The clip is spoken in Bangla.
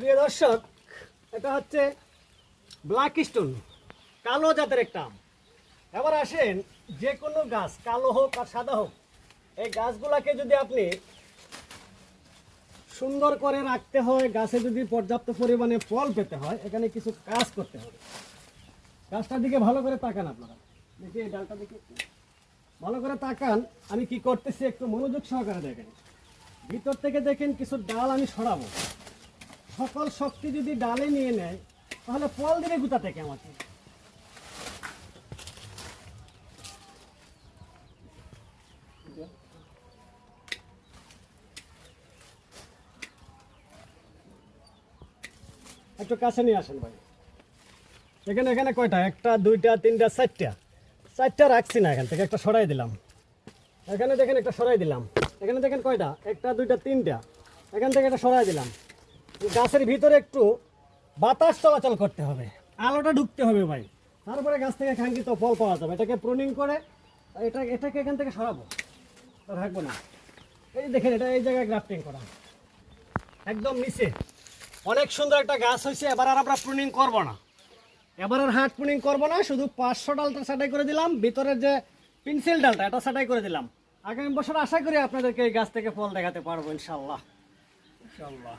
প্রিয় দর্শক, এটা হচ্ছে ব্ল্যাক স্টোন কালো জাতের একটা আম। এবার আসেন যে কোনো গাছ, কালো হোক আর সাদা হোক, এই গাছগুলাকে যদি আপনি সুন্দর করে রাখতে হয়, গাছে যদি পর্যাপ্ত পরিমাণে ফল পেতে হয়, এখানে কিছু কাজ করতে হবে। গাছটার দিকে ভালো করে তাকান আপনারা। দেখি এই ডালটা দেখি। ভালো করে তাকান, আমি কি করতেছি একটু মনোযোগ সহকারে দেখেন। ভিতর থেকে দেখেন কিছু ডাল আমি সরাবো। সকল শক্তি যদি ডালে নিয়ে নেয়, তাহলে ফল দিবে গুতা থেকে আমাকে? একটু কাছে নিয়ে আসেন ভাই। এখানে এখানে কয়টা? একটা, দুইটা, তিনটা, চারটা। চারটা রাখছি না এখান থেকে, একটা সরাই দিলাম। এখানে দেখেন, একটা সরাই দিলাম। এখানে দেখেন কয়টা? একটা, দুইটা, তিনটা। এখান থেকে একটা সরাই দিলাম। গাছের ভিতরে একটু বাতাস চলাচল করতে হবে। আলোটা ঢুকতে হবে ভাই। তারপরে গাছ থেকে কাঙ্ক্ষিত ফল পাওয়া যাবে। এটাকে প্রুনিং করে এটা এটাকে এখান থেকে সরাবো। রাখব না। এই দেখেন, এটা এই জায়গায় গ্রাফটিং করা। একদম নিচে। অনেক সুন্দর একটা গাছ হয়েছে। এবার আর আমরা প্রুনিং করব না। এবার আর হাট প্রুনিং করব না। শুধু পাঁচশো ডালটা সাটাই করে দিলাম। ভিতরের যে পেন্সিল ডালটা, এটা সাটাই করে দিলাম। আগামী বছর আশা করি আপনাদেরকে এই গাছ থেকে ফল দেখাতে পারব ইনশাল্লাহ ইনশাল্লাহ